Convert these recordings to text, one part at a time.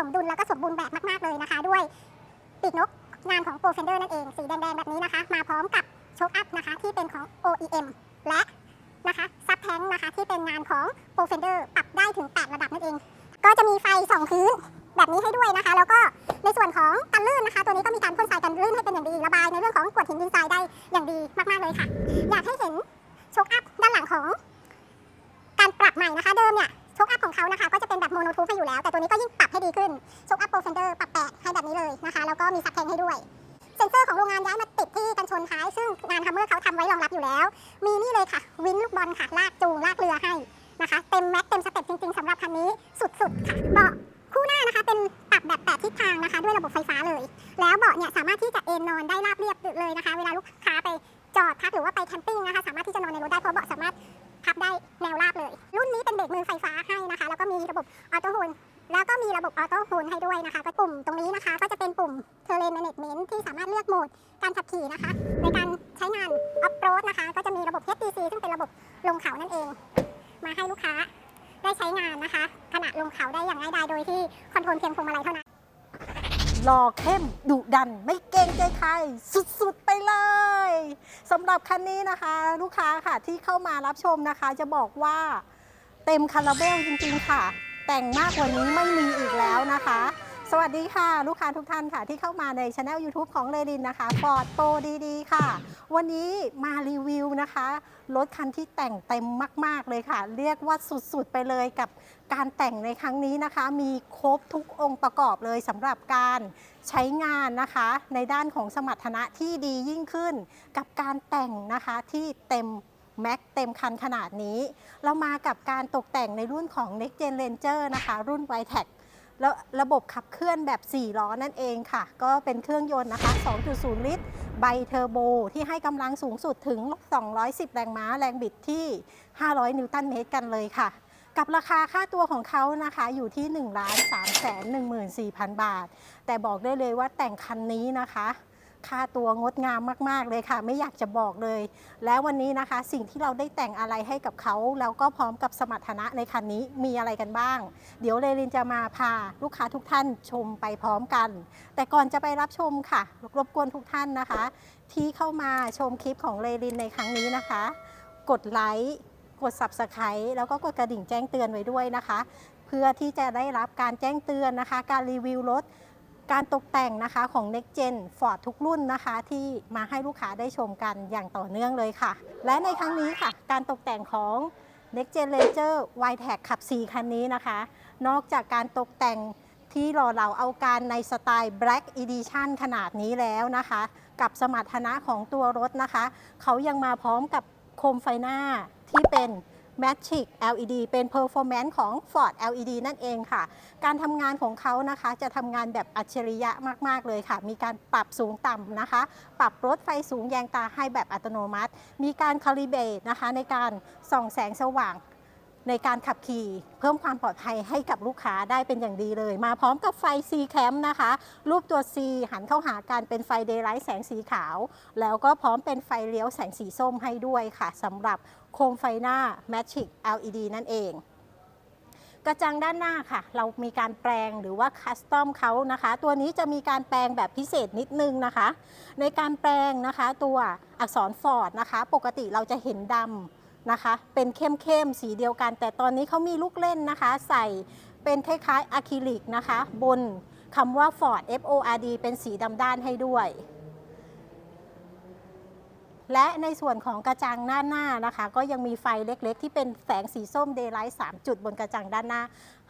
สมดุลแล้วก็สมบูรณ์แบบมาก ๆ เลยนะคะ ด้วยปีกนกงานของ Pro Fender นั่นเอง สีแดง ๆ แบบนี้นะคะ มาพร้อมกับโชคอัพนะคะ ที่เป็นของ OEM และนะคะซับแทงนะคะที่เป็นงานของ Pro Fender ปรับได้ถึง 8 ระดับนั่นเอง ก็จะมีไฟสองพื้นแบบนี้ให้ด้วยนะคะ แล้วก็ในส่วนของกันลื่นนะคะ ตัวนี้ก็มีการพ่นทรายกันลื่นให้เป็นอย่างดีระบายในเรื่องของกวดหินดินทรายได้อย่างดีมากๆเลยค่ะ อยากให้เห็นโชคอัพด้านหลังของ การปรับใหม่นะคะ เดิมเนี่ย ชคอัพของเขานะคะก็จะเป็นแบบโมโนทูปให้อยู่แล้ว แต่ตัวนี้ก็ยิ่งปรับให้ดีขึ้นโชคอัพโปรเฟนเดอร์ปรับแปดให้แบบนี้เลยนะคะ แล้วก็มีซับแทงให้ด้วย เซ็นเซอร์ของโรงงานย้ายมาติดที่กันชนท้าย ซึ่งงานทัมเมอร์เขาทำไว้รองรับอยู่แล้ว มีนี่เลยค่ะ วินลูกบอลค่ะ ลากจูงลากเรือให้นะคะ เต็มแม็กเต็มสเต็ปจริงๆสำหรับคันนี้สุดๆค่ะเบาะคู่หน้านะคะเป็นปรับแบบแปดทิศทางนะคะ ด้วยระบบไฟฟ้าเลย แล้วเบาะเนี่ยสามารถที่จะเอนนอนได้ราบเรียบเลยนะคะ เวลาลูกค้าไปจอดพักหรือว่าไปแคมปิ้งนะคะ สามารถที่จะนอนในรถได้เพราะเบาะสามารถ พับได้แนวราบเลย รุ่นนี้เป็นเบรกมือไฟฟ้าให้นะคะ แล้วก็มีระบบออโต้โฮลแล้วก็มีระบบออโต้โฮลให้ด้วยนะคะก็ปุ่มตรงนี้นะคะ ก็จะเป็นปุ่ม Terrain Management ที่สามารถเลือกโหมดการขับขี่นะคะ ในการใช้งานออฟโรดนะคะ ก็จะมีระบบ HDC ซึ่งเป็นระบบลงเขานั่นเอง มาให้ลูกค้าได้ใช้งานนะคะ ขณะลงเขาได้อย่างง่ายดายโดยที่คอนโทรลเพียงพวงมาลัยเท่านั้น หล่อเข้มดุดัน ไม่เกรงใจใคร สุดๆไปเลยสำหรับคันนี้นะคะ ลูกค้าค่ะที่เข้ามารับชมนะคะ จะบอกว่าเต็มคาราเบลจริงๆค่ะ แต่งมากกว่านี้ไม่มีอีกแล้วนะคะ สวัสดีค่ะ ลูกค้าทุกท่านค่ะที่เข้ามาในช anel YouTube ของเลดินนะคะ Ford Pro DD ค่ะ วันนี้มารีวิวนะคะ รถคันที่แต่งเต็มมาก ๆ เลยค่ะ เรียกว่าสุด ๆ ไปเลยกับการแต่งในครั้งนี้นะคะ มีครบทุกองค์ประกอบเลยสำหรับการใช้งานนะคะ ในด้านของสมรรถนะที่ดียิ่งขึ้น กับการแต่งนะคะที่เต็มแม็กเต็มคันขนาดนี้ เรามากับการตกแต่งในรุ่นของ Next Gen Ranger นะคะ รุ่น y t e c แล้วระบบขับเคลื่อนแบบ 4 ล้อนั่นเองค่ะ ก็เป็นเครื่องยนต์นะคะ 2.0 ลิตร ไบเทอร์โบ ที่ให้กำลังสูงสุดถึง 210 แรงม้า แรงบิดที่ 500 นิวตันเมตรกันเลยค่ะ กับราคาค่าตัวของเขานะคะอยู่ที่ 1 3 1 4 0 0 0 บาท แต่บอกได้เลยว่าแต่งคันนี้นะคะ ค่าตัวงดงามมากๆเลยค่ะ ไม่อยากจะบอกเลย แล้ววันนี้นะคะสิ่งที่เราได้แต่งอะไรให้กับเขาแล้วก็พร้อมกับสมรรถนะในคันนี้มีอะไรกันบ้าง เดี๋ยวเลรินจะมาพาลูกค้าทุกท่านชมไปพร้อมกัน แต่ก่อนจะไปรับชมค่ะ รบกวนทุกท่านนะคะ ที่เข้ามาชมคลิปของเลรินในครั้งนี้นะคะ กดไลค์กด Subscribe แล้วก็กดกระดิ่งแจ้งเตือนไว้ด้วยนะคะ เพื่อที่จะได้รับการแจ้งเตือนนะคะ การรีวิวรถ การตกแต่งนะคะของ Next Gen Ford ทุกรุ่นนะคะ ที่มาให้ลูกค้าได้ชมกันอย่างต่อเนื่องเลยค่ะ และในครั้งนี้ค่ะ การตกแต่งของ Next Gen Ranger y t e c ขับ 4 คันนี้นะคะ นอกจากการตกแต่งที่หล่อเหลาเอาการในสไตล์ Black Edition ขนาดนี้แล้วนะคะ กับสมรรถนะของตัวรถนะคะ เขายังมาพร้อมกับโคมไฟหน้าที่เป็น Magic LED เป็น Performance ของ Ford LED นั่นเองค่ะ การทำงานของเขานะคะจะทำงานแบบอัจฉริยะมาก ๆ เลยค่ะ มีการปรับสูงต่ำนะคะ ปรับรถไฟสูงแยงตาให้แบบอัตโนมัติ มีการคาลิเบรตนะคะในการส่องแสงสว่าง ในการขับขี่ เพิ่มความปลอดภัยให้กับลูกค้าได้เป็นอย่างดีเลย มาพร้อมกับไฟ C Cam นะคะ รูปตัว C หันเข้าหากันเป็นไฟ Daylight แสงสีขาว แล้วก็พร้อมเป็นไฟเลี้ยวแสงสีส้มให้ด้วยค่ะสำหรับโคมไฟหน้า Magic LED นั่นเองกระจังด้านหน้าค่ะ เรามีการแปลงหรือว่าคัสตอมเขานะคะ ตัวนี้จะมีการแปลงแบบพิเศษนิดนึงนะคะ ในการแปลงนะคะ ตัวอักษรฟอร์ดนะคะ ปกติเราจะเห็นดำ นะคะ เป็นเข้มๆ สีเดียวกัน แต่ตอนนี้เขามีลูกเล่นนะคะ ใส่เป็นคล้ายๆอะคริลิกนะคะ บนคำว่า Ford F O R D เป็นสีดำด้านให้ด้วย และในส่วนของกระจังหน้าหน้านะคะ ก็ยังมีไฟเล็กๆ ที่เป็นแสงสีส้ม Daylight 3จุดบนกระจังด้านหน้า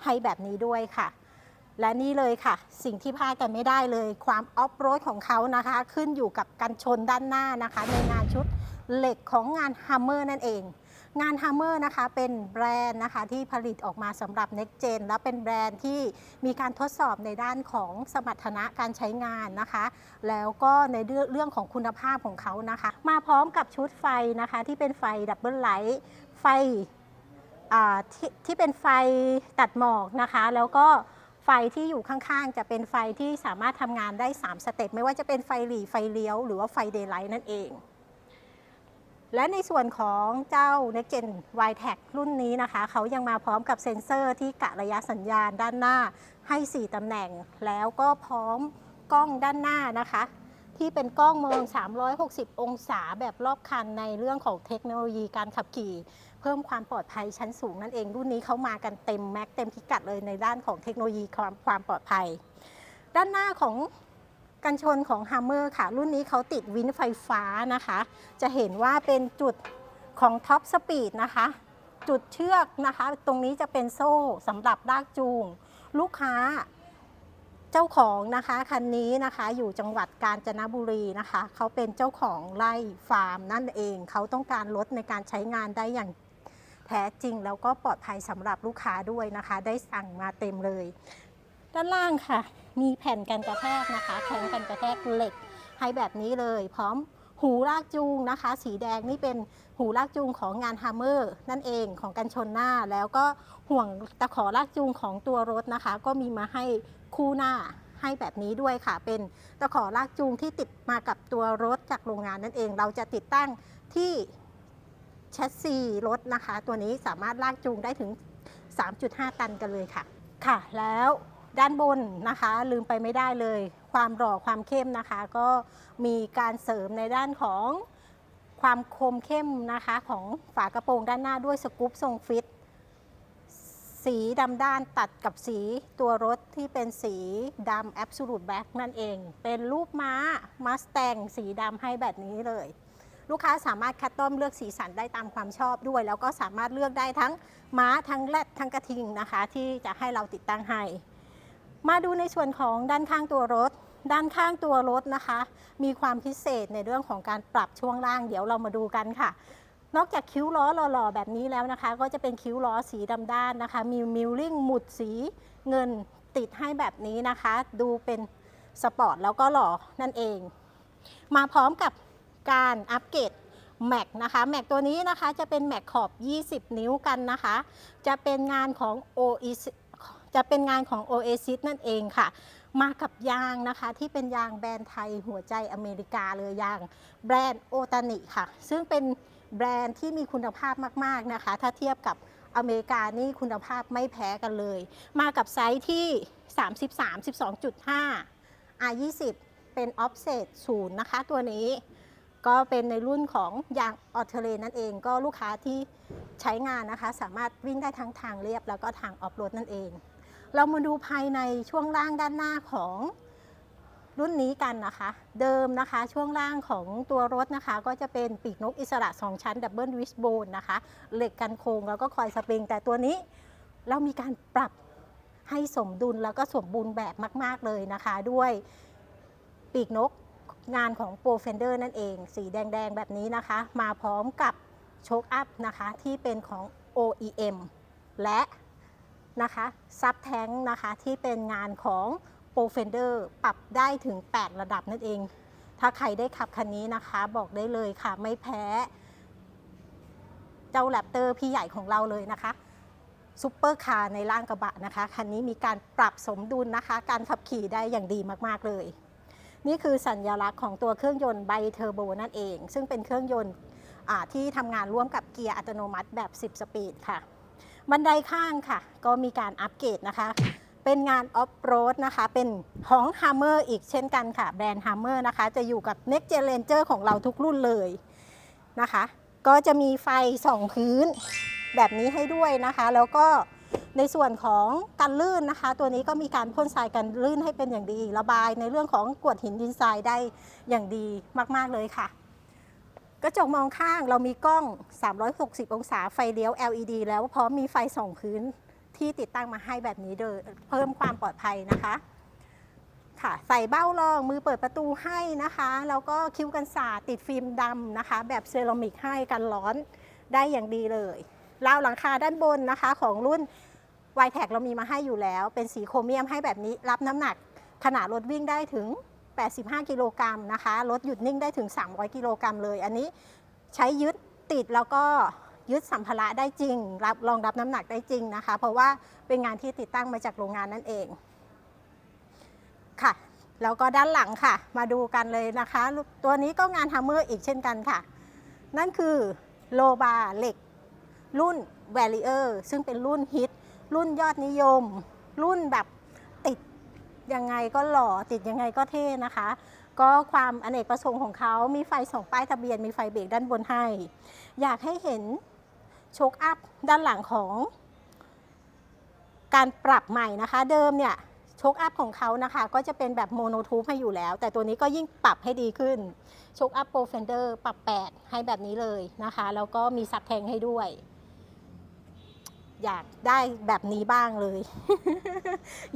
ให้แบบนี้ด้วยค่ะและนี่เลยค่ะ สิ่งที่พลาดกันไม่ได้เลย ความออฟโรดของเขานะคะ ขึ้นอยู่กับกันชนด้านหน้านะคะ ในงานชุดเหล็กของงาน Hammer นั่นเอง งาน Hammer นะคะเป็นแบรนด์นะคะที่ผลิตออกมาสำหรับ Next Gen และเป็นแบรนด์ที่มีการทดสอบในด้านของสมรรถนะการใช้งานนะคะ แล้วก็ในเรื่องของคุณภาพของเขานะคะ มาพร้อมกับชุดไฟนะคะที่เป็นไฟดับเบิลไลท์ไฟทที่เป็นไฟตัดหมอกนะคะ แล้วก็ไฟที่อยู่ข้างๆ จะเป็นไฟที่สามารถทำงานได้ 3 สเต็ปไม่ว่าจะเป็นไฟหลีไฟเลี้ยว หรือว่าไฟเดย์ไลท์นั่นเอง และในส่วนของเจ้า Next Gen y t a c รุ่นนี้นะคะ เขายังมาพร้อมกับเซ็นเซอร์ที่กะระยะสัญญาณด้านหน้าให้ 4 ตำแหน่ง แล้วก็พร้อมกล้องด้านหน้านะคะ ที่เป็นกล้องมอง 360 องศาแบบรอบคันในเรื่องของเทคโนโลยีการขับขี่ เพิ่มความปลอดภัยชั้นสูงนั่นเองรุ่นนี้เขามากันเต็มแม็กเต็มพิกัดเลยในด้านของเทคโนโลยีความความปลอดภัย ด้านหน้าของ กันชนของ Hammer ค่ะ รุ่นนี้เขาติดวินไฟฟ้านะคะ จะเห็นว่าเป็นจุดของท็อปสปีดนะคะ จุดเชือกนะคะ ตรงนี้จะเป็นโซ่สำหรับลากจูง ลูกค้าเจ้าของนะคะคันนี้นะคะอยู่จังหวัดกาญจนบุรีนะคะ เขาเป็นเจ้าของไร่ฟาร์มนั่นเอง เขาต้องการรถในการใช้งานได้อย่างแท้จริง แล้วก็ปลอดภัยสำหรับลูกค้าด้วยนะคะ ได้สั่งมาเต็มเลย ด้านล่างค่ะ มีแผ่นกันกระแทกนะคะแข็งกันกระแทกเหล็กให้แบบนี้เลย พร้อมหูลากจูงนะคะ สีแดงนี่เป็นหูลากจูงของงานฮัมเมอร์นั่นเองของกันชนหน้า แล้วก็ห่วงตะขอลากจูงของตัวรถนะคะ ก็มีมาให้คู่หน้าให้แบบนี้ด้วยค่ะ เป็นตะขอลากจูงที่ติดมากับตัวรถจากโรงงานนั่นเอง เราจะติดตั้งที่แชสซีรถนะคะ ตัวนี้สามารถลากจูงได้ถึง 3.5 ตันกันเลยค่ะ ค่ะแล้ว ด้านบนนะคะ ลืมไปไม่ได้เลย ความหล่อความเข้มนะคะ ก็มีการเสริมในด้านของความคมเข้มนะคะของฝากระโปรงด้านหน้าด้วยสกู๊ปทรงฟิต สีดำด้านตัดกับสีตัวรถที่เป็นสีดำ Absolute Black นั่นเอง เป็นรูปม้า Mustang สีดำให้แบบนี้เลย ลูกค้าสามารถคัดต้อมเลือกสีสันได้ตามความชอบด้วย แล้วก็สามารถเลือกได้ทั้งม้าทั้งแรดทั้งกระทิงนะคะ ที่จะให้เราติดตั้งให้ มาดูในส่วนของด้านข้างตัวรถ ด้านข้างตัวรถนะคะ มีความพิเศษในเรื่องของการปรับช่วงล่าง เดี๋ยวเรามาดูกันค่ะ นอกจากคิ้วล้อหล่อๆแบบนี้แล้วนะคะ ก็จะเป็นคิ้วล้อสีดำด้านนะคะ มีมิลลิ่งหมุดสีเงินติดให้แบบนี้นะคะ ดูเป็นสปอร์ตแล้วก็หล่อนั่นเอง มาพร้อมกับการอัปเกรดแม็กนะคะแม็กตัวนี้นะคะจะเป็นแม็กขอบ 20 นิ้วกันนะคะ จะเป็นงานของ Oasis จะเป็นงานของ Oasis นั่นเองค่ะ มากับยางนะคะ ที่เป็นยางแบรนด์ไทยหัวใจอเมริกาเลยยางแบรนด์โอตานิค่ะ ซึ่งเป็นแบรนด์ที่มีคุณภาพมากๆนะคะ ถ้าเทียบกับอเมริกานี่คุณภาพไม่แพ้กันเลย มากับไซส์ที่ 33 12.5 R20 เป็น offset 0นะคะ ตัวนี้ก็เป็นในรุ่นของยางออเทเลนั่นเอง ก็ลูกค้าที่ใช้งานนะคะ สามารถวิ่งได้ทั้งทางเรียบแล้วก็ทางออฟโรดนั่นเอง เรามาดูภายในช่วงล่างด้านหน้าของรุ่นนี้กันนะคะ เดิมนะคะช่วงล่างของตัวรถนะคะ ก็จะเป็นปีกนกอิสระ 2 ชั้นดับเบิลวิสโบนนะคะเหล็กกันโค้งแล้วก็คอยสปริง แต่ตัวนี้เรามีการปรับให้สมดุลแล้วก็สมบูรณ์แบบมาก ๆ เลยนะคะ ด้วยปีกนกงานของโปรเฟนเดอร์นั่นเอง สีแดง ๆ แบบนี้นะคะ มาพร้อมกับโชคอัพนะคะ ที่เป็นของ OEM และ นะคะซับแทงนะคะที่เป็นงานของโปรเฟนเดอร์ปรับได้ถึง 8 ระดับนั่นเอง ถ้าใครได้ขับคันนี้นะคะบอกได้เลยค่ะไม่แพ้ เจ้าแรปเตอร์พี่ใหญ่ของเราเลยนะคะซุปเปอร์คาร์ในร่างกระบะนะคะ คันนี้มีการปรับสมดุลนะคะ การขับขี่ได้อย่างดีมาก ๆ เลย นี่คือสัญลักษณ์ของตัวเครื่องยนต์ไบเทอร์โบนั่นเอง ซึ่งเป็นเครื่องยนต์ที่ทำงานร่วมกับเกียร์อัตโนมัติแบบ 10 สปีดค่ะ บันไดข้างค่ะ ก็มีการอัปเกรดนะคะ เป็นงานออฟโรดนะคะ เป็นของ Hammer อีกเช่นกันค่ะ แบรนด์ Hammer นะคะ จะอยู่กับ Next Gen Ranger ของเราทุกรุ่นเลยนะคะ ก็จะมีไฟสองพื้นแบบนี้ให้ด้วยนะคะ แล้วก็ในส่วนของกันลื่นนะคะ ตัวนี้ก็มีการพ่นทรายกันลื่นให้เป็นอย่างดี ระบายในเรื่องของกวดหินดินทรายได้อย่างดีมาก ๆเลยค่ะ กระจกมองข้างเรามีกล้อง 360 องศาไฟเลี้ยว LED แล้วพร้อมมีไฟส่องพื้นที่ติดตั้งมาให้แบบนี้โดยเพิ่มความปลอดภัยนะคะค่ะใส่เบ้ารองมือเปิดประตูให้นะคะแล้วก็คิ้วกันสาดติดฟิล์มดำนะคะ แบบเซรามิกให้กันร้อนได้อย่างดีเลยราวหลังคาด้านบนนะคะของรุ่น y t แท็เรามีมาให้อยู่แล้ว เป็นสีโครเมียมให้แบบนี้รับน้ำหนักขนาดรถวิ่งได้ถึง 85 กิโลกรัมนะคะรถหยุดนิ่งได้ถึง 300 กิโลกรัมเลย อันนี้ใช้ยึดติดแล้วก็ยึดสัมภาระได้จริง รับรองรับน้ำหนักได้จริงนะคะ เพราะว่าเป็นงานที่ติดตั้งมาจากโรงงานนั่นเองค่ะ แล้วก็ด้านหลังค่ะ มาดูกันเลยนะคะ ตัวนี้ก็งานฮัมเมอร์อีกเช่นกันค่ะ นั่นคือโลบาเหล็ก รุ่น v a r r i e r ซึ่งเป็นรุ่นฮิต รุ่นยอดนิยม รุ่นแบบ ยังไงก็หล่อติดยังไงก็เท่นะคะ ก็ความอเนกประสงค์ของเขามีไฟสองป้ายทะเบียน มีไฟเบรกด้านบนให้ อยากให้เห็นโชคอัพด้านหลังของ การปรับใหม่นะคะ เดิมเนี่ยโชคอัพของเขานะคะ ก็จะเป็นแบบโมโนทูปให้อยู่แล้ว แต่ตัวนี้ก็ยิ่งปรับให้ดีขึ้นโชคอัพโปรเฟนเดอร์ปรับ 8 ให้แบบนี้เลยนะคะ แล้วก็มีซับแทงให้ด้วย อยากได้แบบนี้บ้างเลย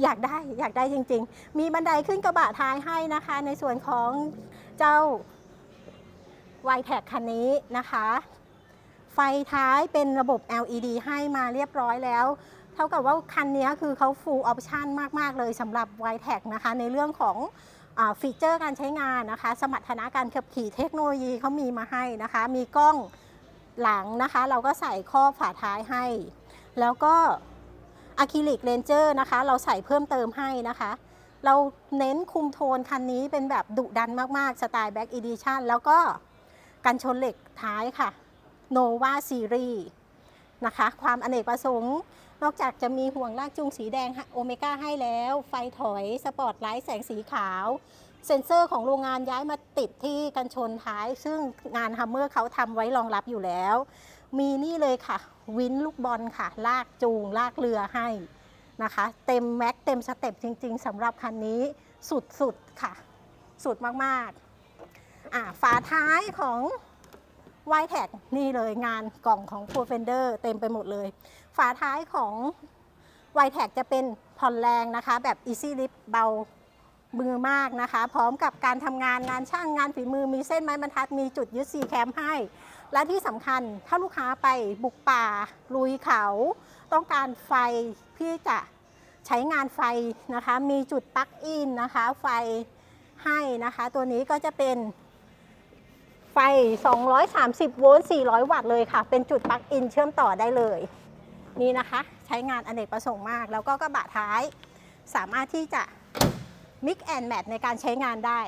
อยากได้อยากได้จริง ๆ มีบันไดขึ้นกระบะท้ายให้นะคะ ในส่วนของเจ้า y t แท็คันนี้นะคะ ไฟท้ายเป็นระบบ LED ให้มาเรียบร้อยแล้ว เท่ากับว่าคันนี้คือเขา full option มาก ๆ เลยสำหรับ y t แท็นะคะ ในเรื่องของอฟีเจอร์การใช้งานนะคะ สมรรถนะการขับขี่เทคโนโลยีเขามีมาให้นะคะ มีกล้องหลังนะคะ เราก็ใส่ข้อบฝาท้ายให้ แล้วก็อะคริลิกเลนเจอร์นะคะ เราใส่เพิ่มเติมให้นะคะ เราเน้นคุมโทนคันนี้เป็นแบบดุดันมาก ๆ สไตล์ Back Edition แล้วก็กันชนเหล็กท้ายค่ะ Nova Series นะคะ ความอเนกประสงค์ นอกจากจะมีห่วงลากจูงสีแดงโอเมก้าให้แล้ว ไฟถอย สปอร์ตไลท์แสงสีขาว เซ็นเซอร์ของโรงงานย้ายมาติดที่กันชนท้าย ซึ่งงานฮัมเมอร์เขาทำไว้รองรับอยู่แล้ว มีนี่เลยค่ะ วินลูกบอลค่ะ ลากจูง ลากเรือให้นะคะ เต็มแม็กเต็มสเต็ปจริง ๆสำหรับคันนี้สุดๆค่ะ สุดมากๆอ่าฝาท้ายของ y t แท็นี่เลยงานกล่องของ p r o f e n d e r เต็มไปหมดเลย ฝาท้ายของ y t แท็จะเป็นผ่อนแรงนะคะ แบบ Easy Lift เบา มือมากนะคะ พร้อมกับการทำงานงานช่างงานฝีมือมีเส้นไม้บรรทัดมีจุดยึดซีแคมให้ และที่สำคัญถ้าลูกค้าไปบุกป่า ลุยเขา ต้องการไฟที่จะใช้งานไฟนะคะ มีจุดปลั๊กอินนะคะ ไฟให้นะคะ ตัวนี้ก็จะเป็นไฟ 230 โวลต์ 400 วัตต์เลยค่ะ เป็นจุดปลั๊กอินเชื่อมต่อได้เลย นี่นะคะ ใช้งานอเนกประสงค์มาก แล้วก็กระบะท้ายสามารถที่จะ mix and match ในการใช้งานได้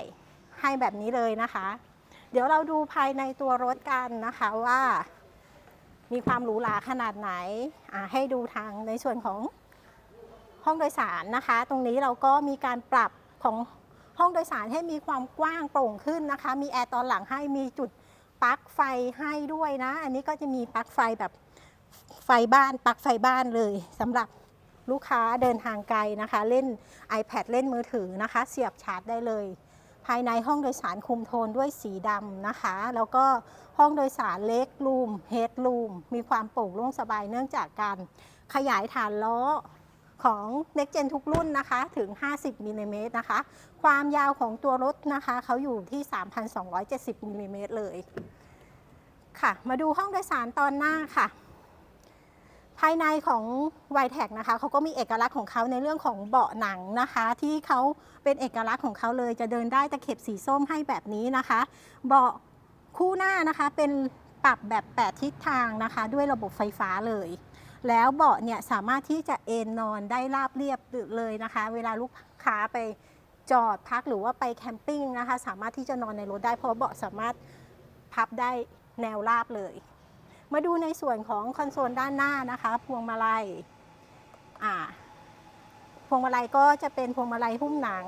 ให้แบบนี้เลยนะคะ เดี๋ยวเราดูภายในตัวรถกันนะคะว่ามีความหรูหราขนาดไหน ให้ดูทางในส่วนของห้องโดยสารนะคะ ตรงนี้เราก็มีการปรับของห้องโดยสารให้มีความกว้างโปร่งขึ้นนะคะ มีแอร์ตอนหลังให้มีจุดปลั๊กไฟให้ด้วยนะ อันนี้ก็จะมีปลั๊กไฟแบบไฟบ้านปลั๊กไฟบ้านเลยสำหรับ ลูกค้าเดินทางไกลนะคะ เล่น iPad เล่นมือถือนะคะ เสียบชาร์จได้เลย ภายในห้องโดยสารคุมโทนด้วยสีดำนะคะ แล้วก็ห้องโดยสารเล็กรูมเฮดรูมมีความโปร่งโล่งสบายเนื่องจากการขยายฐานล้อของ Next Gen ทุกรุ่นนะคะถึง 50มิลลิเมตรนะคะ ความยาวของตัวรถนะคะเขาอยู่ที่ 3,270มิลลิเมตรเลย ค่ะ มาดูห้องโดยสารตอนหน้าค่ะ ภายในของ y t e c นะคะเขาก็มีเอกลักษณ์ของเขาในเรื่องของเบาะหนังนะคะ ที่เขาเป็นเอกลักษณ์ของเขาเลยจะเดินได้ตะเข็บสีส้มให้แบบนี้นะคะ เบาะคู่หน้านะคะเป็นปรับแบบ 8 ทิศทางนะคะ ด้วยระบบไฟฟ้าเลย แล้วเบาะเนี่ยสามารถที่จะเอนนอนได้ราบเรียบเลยนะคะ เวลาลูกค้าไปจอดพักหรือว่าไปแคมปิ้งนะคะ สามารถที่จะนอนในรถได้เพราะเบาะสามารถพับได้แนวราบเลย มาดูในส่วนของคอนโซลด้านหน้านะคะ พวงมาลัยอ่าพวงมาลัยก็จะเป็นพวงมาลัยหุ้มหนัง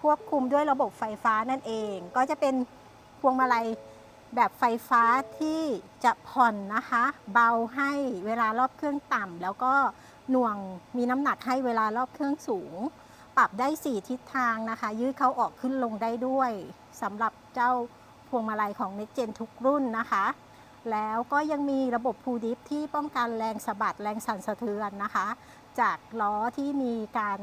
ควบคุมด้วยระบบไฟฟ้านั่นเอง ก็จะเป็นพวงมาลัยแบบไฟฟ้าที่จะผ่อนนะคะ เบาให้เวลารอบเครื่องต่ำแล้วก็หน่วงมีน้ำหนักให้เวลารอบเครื่องสูง ปรับได้ 4 ทิศทางนะคะ ยืดเข้าออกขึ้นลงได้ด้วยสำหรับเจ้าพวงมาลัยของ Next Gen ทุกรุ่นนะคะ แล้วก็ยังมีระบบพูดิฟที่ป้องกันแรงสะบัดแรงสั่นสะเทือนนะคะ จากล้อที่มีการ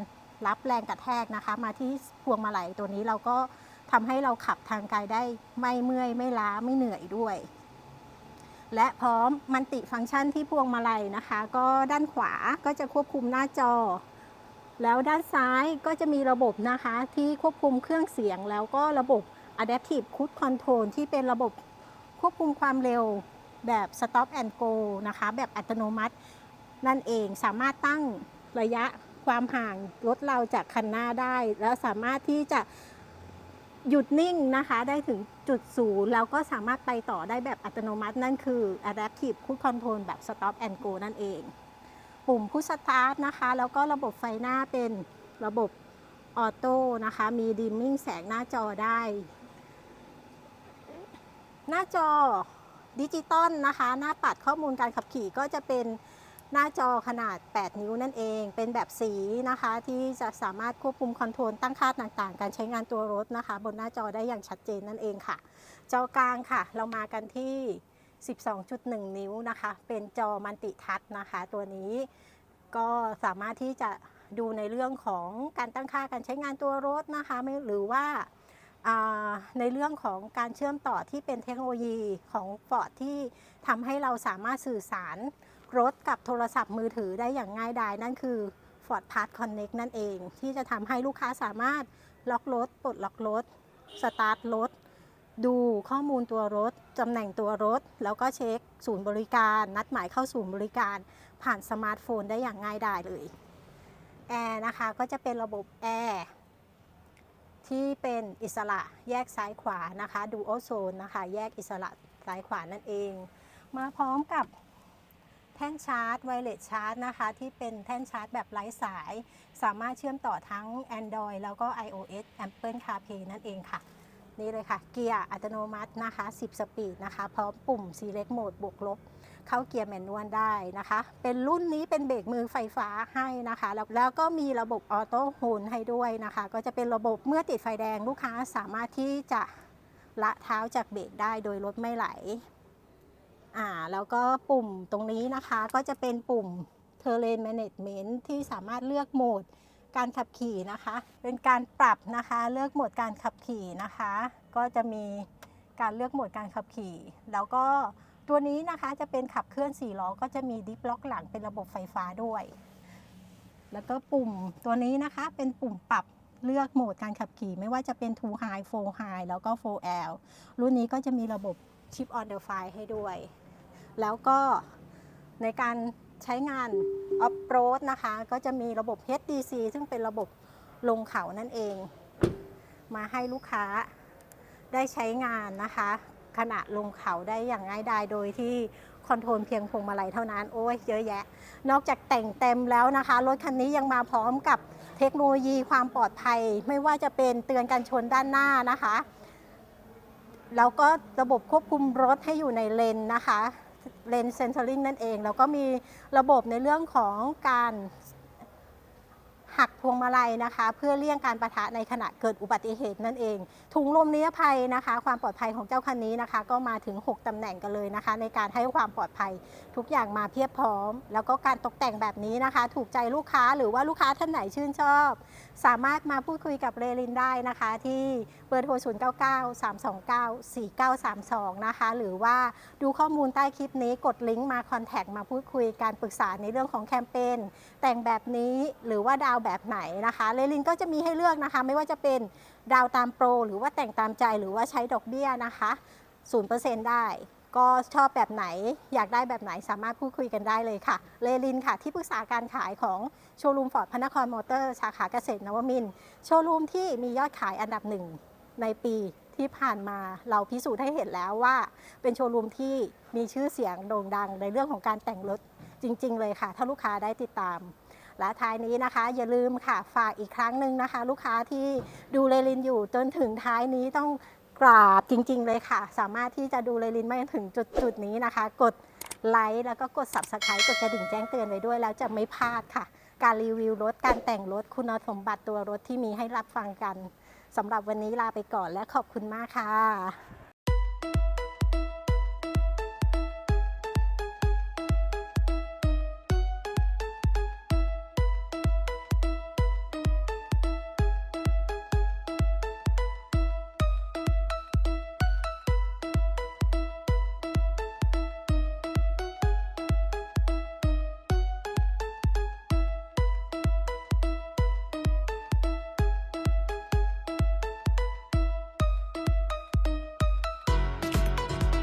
รับแรงกระแทกนะคะ มาที่พวงมาลัยตัวนี้เราก็ทำให้เราขับทางไกลได้ไม่เมื่อยไม่ล้าไม่เหนื่อยด้วย และพร้อมมันติฟังก์ชันที่พวงมาลัยนะคะ ก็ด้านขวาก็จะควบคุมหน้าจอ แล้วด้านซ้ายก็จะมีระบบนะคะที่ควบคุมเครื่องเสียง แล้วก็ระบบ Adaptive Cruise Control ที่เป็นระบบ ควบคุมความเร็วแบบ Stop and Go นะคะ แบบอัตโนมัตินั่นเองสามารถตั้งระยะความห่างรถเราจากคันหน้าได้ แล้วสามารถที่จะหยุดนิ่งนะคะได้ถึงจุดศูนย์แล้วก็สามารถไปต่อได้แบบอัตโนมัตินั่นคือ Adaptive Cruise Control แบบ Stop and Go นั่นเอง ปุ่มพุชสตาร์ทนะคะ แล้วก็ระบบไฟหน้าเป็นระบบออโต้นะคะ มีดิมมิ่งแสงหน้าจอได้ หน้าจอดิจิตอลนะคะ หน้าปัดข้อมูลการขับขี่ก็จะเป็นหน้าจอขนาด 8 นิ้วนั่นเอง เป็นแบบสีนะคะ ที่จะสามารถควบคุมคอนโทรลตั้งค่าต่างๆ การใช้งานตัวรถนะคะ บนหน้าจอได้อย่างชัดเจนนั่นเองค่ะ จอกลางค่ะ เรามากันที่ 12.1 นิ้วนะคะ เป็นจอมัลติทัชนะคะ ตัวนี้ก็สามารถที่จะดูในเรื่องของการตั้งค่าการใช้งานตัวรถนะคะ หรือว่า ในเรื่องของการเชื่อมต่อที่เป็นเทคโนโลยีของ Ford ที่ทำให้เราสามารถสื่อสารรถกับโทรศัพท์มือถือได้อย่างง่ายดายนั่นคือ Ford Pass Connect นั่นเอง ที่จะทำให้ลูกค้าสามารถล็อกรถ ปลดล็อกรถ สตาร์ทรถ ดูข้อมูลตัวรถตำแหน่งตัวรถ แล้วก็เช็คศูนย์บริการ นัดหมายเข้าศูนย์บริการ ผ่านสมาร์ทโฟนได้อย่างง่ายดายเลยแอร์นะคะก็จะเป็นระบบแอร์ ที่เป็นอิสระแยกซ้ายขวานะคะดูโอโซนนะคะ แยกอิสระซ้ายขวานั่นเอง มาพร้อมกับแท่นชาร์จไวเลสชาร์จนะคะ ที่เป็นแท่นชาร์จแบบไร้สาย สามารถเชื่อมต่อทั้ง Android แล้วก็ iOS Apple CarPlay นั่นเองค่ะ นี่เลยค่ะ เกียร์อัตโนมัตินะคะ 10 สปีดนะคะ พร้อมปุ่ม Select Mode บวกลบ เข้าเกียร์แมนนวลได้นะคะ เป็นรุ่นนี้เป็นเบรกมือไฟฟ้าให้นะคะ แล้วแล้วก็มีระบบออโต้โฮนให้ด้วยนะคะ ก็จะเป็นระบบเมื่อติดไฟแดงลูกค้าสามารถที่จะละเท้าจากเบรกได้โดยรถไม่ไหลอ่าแล้วก็ปุ่มตรงนี้นะคะก็จะเป็นปุ่ม Terrain Management ที่สามารถเลือกโหมดการขับขี่นะคะ เป็นการปรับนะคะเลือกโหมดการขับขี่นะคะ ก็จะมีการเลือกโหมดการขับขี่ แล้วก็ ตัวนี้นะคะจะเป็นขับเคลื่อน4ล้อก็จะมีดิฟล็อกหลังเป็นระบบไฟฟ้าด้วย แล้วก็ปุ่มตัวนี้นะคะเป็นปุ่มปรับเลือกโหมดการขับขี่ ไม่ว่าจะเป็น2 High 4 High แล้วก็ 4L รุ่นนี้ก็จะมีระบบ Chip on the Fly ให้ด้วย แล้วก็ในการใช้งาน Off-road นะคะ ก็จะมีระบบ HDC ซึ่งเป็นระบบลงเขานั่นเอง มาให้ลูกค้าได้ใช้งานนะคะ ขณะลงเขาได้อย่างง่ายดายโดยที่คอนโทรลเพียงพวงมาลัยเท่านั้น โอ้ยเยอะแยะ นอกจากแต่งเต็มแล้วนะคะ รถคันนี้ยังมาพร้อมกับเทคโนโลยีความปลอดภัย ไม่ว่าจะเป็นเตือนการชนด้านหน้านะคะแล้วก็ระบบควบคุมรถให้อยู่ในเลนนะคะเลนเซนเซอริงนั่นเอง แล้วก็มีระบบในเรื่องของการ หักพวงมาลัยนะคะ เพื่อเลี่ยงการประทะในขณะเกิดอุบัติเหตุนั่นเอง ถุงลมนิรภัยนะคะ ความปลอดภัยของเจ้าคันนี้นะคะ ก็มาถึง 6ตำแหน่งกันเลยนะคะ ในการให้ความปลอดภัยทุกอย่างมาเพียบพร้อม แล้วก็การตกแต่งแบบนี้นะคะ ถูกใจลูกค้าหรือว่าลูกค้าท่านไหนชื่นชอบ สามารถมาพูดคุยกับเรลินได้นะคะ ที่เบอร์โทร 0 9 9 3 2 9 4 9 3 2 นะคะ หรือว่าดูข้อมูลใต้คลิปนี้กดลิงก์มาคอนแทคมาพูดคุยการปรึกษาในเรื่องของแคมเปญแต่งแบบนี้หรือว่าดาวแบบไหนนะคะเรลินก็จะมีให้เลือกนะคะ ไม่ว่าจะเป็นดาวตามโปร หรือว่าแต่งตามใจหรือว่าใช้ดอกเบี้ยนะคะ0%ได้ ก็ชอบแบบไหนอยากได้แบบไหนสามารถพูดคุยกันได้เลยค่ะ เลลินค่ะ ที่ปรึกษาการขายของโชว์รูมฟอร์ดพระนครมอเตอร์สาขาเกษตรนวมินทร์โชว์รูมที่มียอดขายอันดับหนึ่งในปีที่ผ่านมาเราพิสูจน์ให้เห็นแล้วว่า เป็นโชว์รูมที่มีชื่อเสียงโด่งดังในเรื่องของการแต่งรถ จริง ๆ เลยค่ะ ถ้าลูกค้าได้ติดตาม และท้ายนี้นะคะ อย่าลืมค่ะฝากอีกครั้งหนึ่งนะคะ ลูกค้าที่ดูเลลินอยู่จนถึงท้ายนี้ต้องกราบจริง ๆ เลยค่ะ สามารถที่จะดูเลลินไม่ถึงจุดจุดนี้นะคะ กดไลค์แล้วก็กด subscribe กดกระดิ่งแจ้งเตือนไว้ด้วย แล้วจะไม่พลาดค่ะ การรีวิวรถการแต่งรถคุณสมบัติตัวรถที่มีให้รับฟังกันสำหรับวันนี้ลาไปก่อนและขอบคุณมากค่ะ